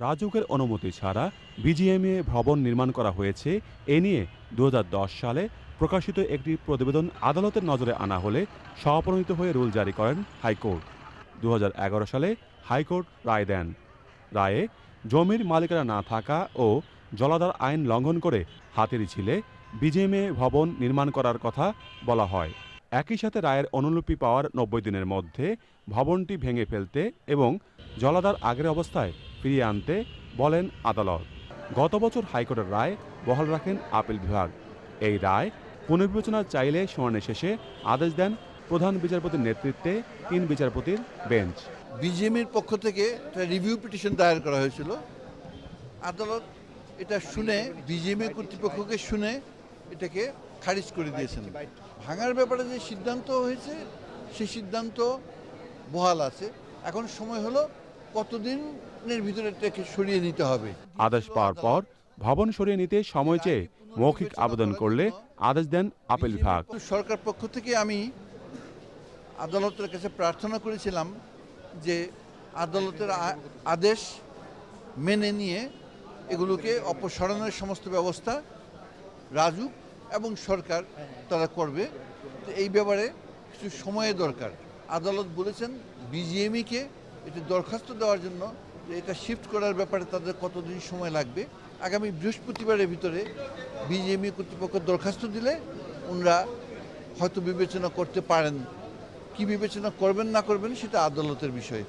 রাজুকের অনুমতি ছাড়া বিজিএমএ ভবন নির্মাণ করা হয়েছে। এ নিয়ে দু হাজার দশ সালে প্রকাশিত একটি প্রতিবেদন আদালতের নজরে আনা হলে স্বপ্রণীত হয়ে রুল জারি করেন হাইকোর্ট। দু হাজার এগারো সালে হাইকোর্ট রায় দেন। রায়ে জমির মালিকানা না থাকা ও জলাধার আইন লঙ্ঘন করে হাতির ঝিলে বিজিএমএ ভবন নির্মাণ করার কথা বলা হয়। একই সাথে রায়ের অনুলিপি পাওয়ার নব্বই দিনের মধ্যে ভবনটি ভেঙে ফেলতে এবং জলাধার আগের অবস্থায় ফিরিয়ে আনতে বলেন আদালত। গত বছর হাইকোর্টের রায় বহাল রাখেন আপিল বিভাগ। এই রায় পুনর্বিবেচনা চাইলে শুনানি শেষে আদেশ দেন প্রধান বিচারপতির নেতৃত্বে তিন বিচারপতির বেঞ্চ। বিজিএমের পক্ষ থেকে রিভিউ পিটিশন দায়ের করা হয়েছিল। আদালত এটা শুনে বিজিএমএ কর্তৃপক্ষকে শুনে এটাকে খারিজ করে দিয়েছেন। ভাঙার ব্যাপারে যে সিদ্ধান্ত হয়েছে, সেই সিদ্ধান্ত বহাল আছে। এখন সময় হলো কতদিনের ভিতরে এটাকে সরিয়ে নিতে হবে? আদেশ পাওয়ার পর ভবন সরিয়ে নিতে সময় চেয়ে মৌখিক আবেদন করলে আদেশ দেন আপিল বিভাগ। সরকার পক্ষ থেকে আমি আদালতের কাছে প্রার্থনা করেছিলাম যে আদালতের আদেশ মেনে নিয়ে এগুলোকে অপসারণের সমস্ত ব্যবস্থা রাজুক এবং সরকার তারা করবে। তো এই ব্যাপারে কিছু সময়ের দরকার। আদালত বলেছেন বিজিএমইকে এটি দরখাস্ত দেওয়ার জন্য যে এটা শিফট করার ব্যাপারে তাদের কতদিন সময় লাগবে। আগামী বৃহস্পতিবারের ভিতরে বিজেপি কর্তৃপক্ষ দরখাস্ত দিলে ওনারা হয়তো বিবেচনা করতে পারেন। কি বিবেচনা করবেন, না করবেন, সেটা আদালতের বিষয়।